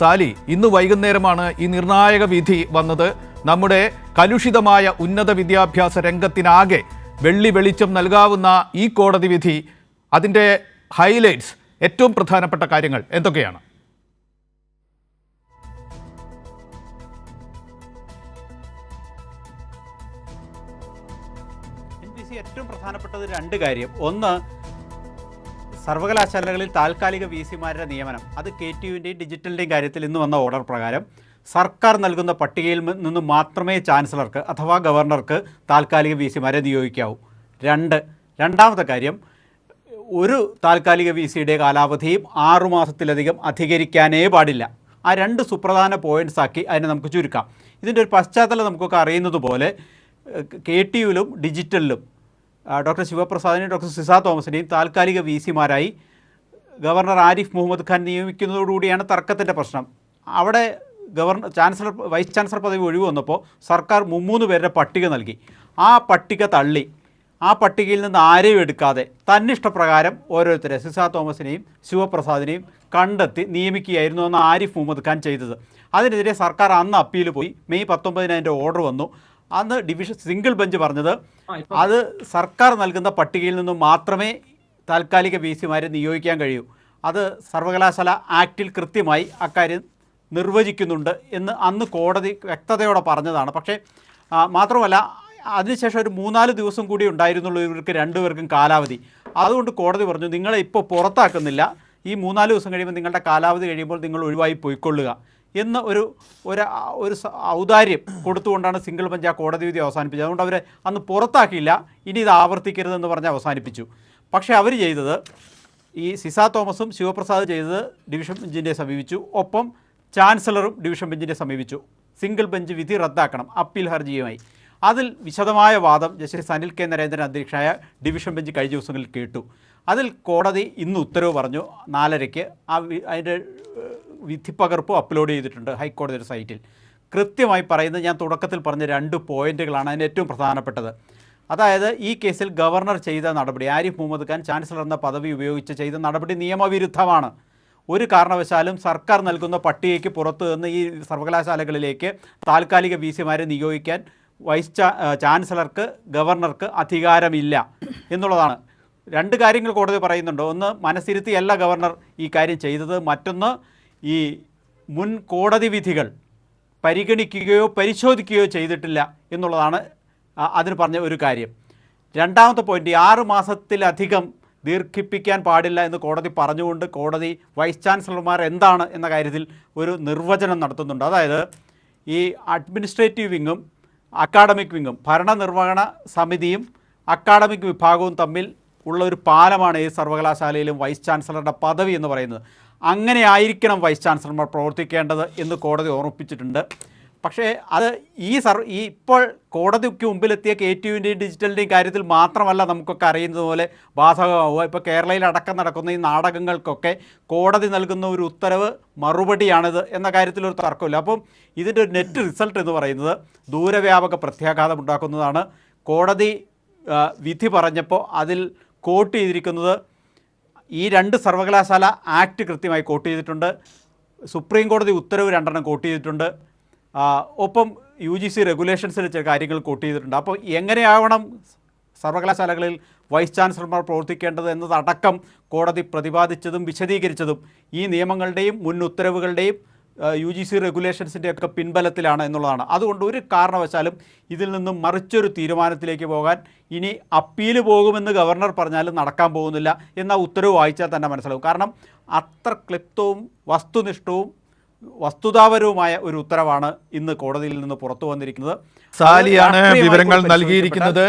Sally ഇന്ന് വൈകുന്നേരമാണ് ഈ നിർണായക വിധി വന്നത്. നമ്മുടെ കലുഷിതമായ ഉന്നത വിദ്യാഭ്യാസ രംഗത്തിനാകെ വെള്ളി വെളിച്ചം നൽകാവുന്ന ഈ കോടതി വിധി അതിന്റെ ഹൈലൈറ്റ്സ് ഏറ്റവും പ്രധാനപ്പെട്ട കാര്യങ്ങൾ എന്തൊക്കെയാണ്? ഏറ്റവും പ്രധാനപ്പെട്ടത് രണ്ട് കാര്യം. ഒന്ന് സർവകലാശാലകളിൽ താൽക്കാലിക വി സിമാരുടെ നിയമനം അത് കെ ടി യുവിന്റെയും ഡിജിറ്റലിന്റെയും കാര്യത്തിൽ ഇന്ന് വന്ന ഓർഡർ പ്രകാരം സർക്കാർ നൽകുന്ന പട്ടികയിൽ നിന്ന് മാത്രമേ ചാൻസലർക്ക് അഥവാ ഗവർണർക്ക് താൽക്കാലിക വി സിമാരെ നിയോഗിക്കാവൂ. രണ്ട് രണ്ടാമത്തെ കാര്യം ഒരു താൽക്കാലിക വി സിയുടെ കാലാവധിയും ആറുമാസത്തിലധികം അധികരിക്കാനേ പാടില്ല. ആ രണ്ട് സുപ്രധാന പോയിന്റ്സ് ആക്കി അതിനെ നമുക്ക് ചുരുക്കാം. ഇതിന്റെ ഒരു പശ്ചാത്തലം നമുക്കൊക്കെ അറിയുന്നത് പോലെ കെ ടി യുവിലും ഡിജിറ്റലിലും ഡോക്ടർ ശിവപ്രസാദിനെയും ഡോക്ടർ സിസ തോമസിനെയും താൽക്കാലിക വി സിമാരായി ഗവർണർ ആരിഫ് മുഹമ്മദ് ഖാൻ നിയമിക്കുന്നതോടുകൂടിയാണ് തർക്കത്തിന്റെ പ്രശ്നം. അവിടെ ഗവർണർ ചാൻസലർ വൈസ് ചാൻസലർ പദവി ഒഴിവ് വന്നപ്പോൾ സർക്കാർ മുമ്മൂന്ന് പേരുടെ പട്ടിക നൽകി. ആ പട്ടിക തള്ളി. ആ പട്ടികയിൽ നിന്ന് ആരെയും എടുക്കാതെ തന്നിഷ്ടപ്രകാരം ഓരോരുത്തരെ സിസ തോമസിനെയും ശിവപ്രസാദിനെയും കണ്ടെത്തി നിയമിക്കുകയായിരുന്നു എന്ന് ആരിഫ് മുഹമ്മദ് ഖാൻ ചെയ്തത്. അതിനെതിരെ സർക്കാർ അന്ന് അപ്പീൽ പോയി. മെയ് പത്തൊമ്പതിന് അതിന്റെ ഓർഡർ വന്നു. അന്ന് ഡിവിഷൻ സിംഗിൾ ബെഞ്ച് പറഞ്ഞത്. അത് സർക്കാർ നൽകുന്ന പട്ടികയിൽ നിന്നും മാത്രമേ താൽക്കാലിക വി സിമാരെ നിയോഗിക്കാൻ കഴിയൂ. അത് സർവകലാശാല ആക്ടിൽ കൃത്യമായി അക്കാര്യം നിർവചിക്കുന്നുണ്ട് എന്ന് അന്ന് കോടതി വ്യക്തതയോടെ പറഞ്ഞതാണ്. പക്ഷേ മാത്രമല്ല അതിനുശേഷം ഒരു മൂന്നാൽ ദിവസം കൂടി ഉണ്ടായിരുന്നുള്ളൂ ഇവർക്ക് രണ്ടുപേർക്കും കാലാവധി. അതുകൊണ്ട് കോടതി പറഞ്ഞു നിങ്ങളെ ഇപ്പോൾ പുറത്താക്കുന്നില്ല. ഈ മൂന്നാൽ ദിവസം കഴിയുമ്പോൾ നിങ്ങളുടെ കാലാവധി കഴിയുമ്പോൾ നിങ്ങൾ ഒഴിവായി പോയിക്കൊള്ളുക. എന്ന് ഒരു ഒരു ഔദാര്യം കൊടുത്തുകൊണ്ടാണ് സിംഗിൾ ബെഞ്ച് ആ കോടതി വിധി അവസാനിപ്പിച്ചത്. അതുകൊണ്ട് അവരെ അന്ന് പുറത്താക്കിയില്ല. ഇനി ഇത് ആവർത്തിക്കരുതെന്ന് പറഞ്ഞ് അവസാനിപ്പിച്ചു. പക്ഷേ അവർ ചെയ്തത് ഈ സിസ തോമസും ശിവപ്രസാദ് ചെയ്തത് ഡിവിഷൻ ബെഞ്ചിനെ സമീപിച്ചു. ഒപ്പം ചാൻസലറും ഡിവിഷൻ ബെഞ്ചിനെ സമീപിച്ചു. സിംഗിൾ ബെഞ്ച് വിധി റദ്ദാക്കണം. അപ്പീൽ ഹർജിയുമായി. അതിൽ വിശദമായ വാദം ജസ്റ്റിസ് അനിൽ കെ നരേന്ദ്രൻ അധ്യക്ഷനായ ഡിവിഷൻ ബെഞ്ച് കഴിഞ്ഞ ദിവസങ്ങളിൽ കേട്ടു. അതിൽ കോടതി ഇന്ന് ഉത്തരവ് പറഞ്ഞു നാലരയ്ക്ക്. ആ അതിന്റെ വിധിപ്പകർപ്പ് അപ്ലോഡ് ചെയ്തിട്ടുണ്ട് ഹൈക്കോടതിയുടെ സൈറ്റിൽ കൃത്യമായി പറയുന്നത് ഞാൻ തുടക്കത്തിൽ പറഞ്ഞ രണ്ട് പോയിന്റുകളാണ് അതിന് ഏറ്റവും പ്രധാനപ്പെട്ടത്. അതായത് ഈ കേസിൽ ഗവർണർ ചെയ്ത നടപടി ആരിഫ് മുഹമ്മദ് ഖാൻ ചാൻസലർ എന്ന പദവി ഉപയോഗിച്ച് ചെയ്ത നടപടി നിയമവിരുദ്ധമാണ്. ഒരു കാരണവശാലും സർക്കാർ നൽകുന്ന പട്ടികയ്ക്ക് പുറത്തു നിന്ന് ഈ സർവകലാശാലകളിലേക്ക് താൽക്കാലിക വി സിമാരെ നിയോഗിക്കാൻ വൈസ് ചാൻസലർക്ക് ഗവർണർക്ക് അധികാരമില്ല എന്നുള്ളതാണ്. രണ്ട് കാര്യങ്ങൾ കോടതി പറയുന്നുണ്ട്. ഒന്ന് മനസ്സിരുത്തിയല്ല ഗവർണർ ഈ കാര്യം ചെയ്തത്. മറ്റൊന്ന് ഈ മുൻ കോടതി വിധികൾ പരിഗണിക്കുകയോ പരിശോധിക്കുകയോ ചെയ്തിട്ടില്ല എന്നുള്ളതാണ് അതിന് പറഞ്ഞ ഒരു കാര്യം. രണ്ടാമത്തെ പോയിന്റ് ആറ് മാസത്തിലധികം ദീർഘിപ്പിക്കാൻ പാടില്ല എന്ന് കോടതി പറഞ്ഞുകൊണ്ട് കോടതി വൈസ് ചാൻസലർമാർ എന്താണ് എന്ന കാര്യത്തിൽ ഒരു നിർവചനം നടത്തുന്നുണ്ട്. അതായത് ഈ അഡ്മിനിസ്ട്രേറ്റീവ് വിങ്ങും അക്കാഡമിക് വിങ്ങും ഭരണനിർവഹണ സമിതിയും അക്കാഡമിക് വിഭാഗവും തമ്മിൽ ഉള്ള ഒരു പാലമാണ് ഈ സർവകലാശാലയിലും വൈസ് ചാൻസലറുടെ പദവി എന്ന് പറയുന്നത്. അങ്ങനെ ആയിരിക്കണം വൈസ് ചാൻസലർമാർ പ്രവർത്തിക്കേണ്ടത് എന്ന് കോടതി ഓർമ്മിപ്പിച്ചിട്ടുണ്ട്. പക്ഷേ അത് ഈ സർ ഈ ഇപ്പോൾ കോടതിക്ക് മുമ്പിലെത്തിയ കെ ടി യുവിന്റെയും ഡിജിറ്റലിന്റെയും കാര്യത്തിൽ മാത്രമല്ല നമുക്കൊക്കെ അറിയുന്നത് പോലെ ബാധകമാവുക. ഇപ്പോൾ കേരളയിൽ അടക്കം നടക്കുന്ന ഈ നാടകങ്ങൾക്കൊക്കെ കോടതി നൽകുന്ന ഒരു ഉത്തരവ് മറുപടിയാണിത് എന്ന കാര്യത്തിൽ ഒരു തർക്കമില്ല. അപ്പം ഇതിന്റെ ഒരു നെറ്റ് റിസൾട്ട് എന്ന് പറയുന്നത് ദൂരവ്യാപക പ്രത്യാഘാതം ഉണ്ടാക്കുന്നതാണ്. കോടതി വിധി പറഞ്ഞപ്പോൾ അതിൽ കോട്ട് ചെയ്തിരിക്കുന്നത് ഈ രണ്ട് സർവകലാശാല ആക്ട് കൃത്യമായി കോട്ട് ചെയ്തിട്ടുണ്ട്. സുപ്രീം കോടതി ഉത്തരവ് രണ്ടെണ്ണം കോട്ട് ചെയ്തിട്ടുണ്ട്. ഒപ്പം യു ജി സി റെഗുലേഷൻസിൽ ചില കാര്യങ്ങൾ കോട്ട് ചെയ്തിട്ടുണ്ട്. അപ്പോൾ എങ്ങനെയാവണം സർവകലാശാലകളിൽ വൈസ് ചാൻസലർമാർ പ്രവർത്തിക്കേണ്ടത് എന്നതടക്കം കോടതി പ്രതിപാദിച്ചതും വിശദീകരിച്ചതും ഈ നിയമങ്ങളുടെയും മുൻ ഉത്തരവുകളുടെയും യു ജി സി റെഗുലേഷൻസിന്റെ ഒക്കെ പിൻബലത്തിലാണ് എന്നുള്ളതാണ്. അതുകൊണ്ട് ഒരു കാരണവശാലും ഇതിൽ നിന്നും മറിച്ചൊരു തീരുമാനത്തിലേക്ക് പോകാൻ ഇനി അപ്പീൽ പോകുമെന്ന് ഗവർണർ പറഞ്ഞാലും നടക്കാൻ പോകുന്നില്ല എന്ന ഉത്തരവ് വായിച്ചാൽ തന്നെ മനസ്സിലാവും. കാരണം അത്ര ക്ലിപ്തവും വസ്തുനിഷ്ഠവും വസ്തുതാപരവുമായ ഒരു ഉത്തരവാണ് ഇന്ന് കോടതിയിൽ നിന്ന് പുറത്തു വന്നിരിക്കുന്നത്. സാലിയാണ് വിവരങ്ങൾ നൽകിയിരിക്കുന്നത്.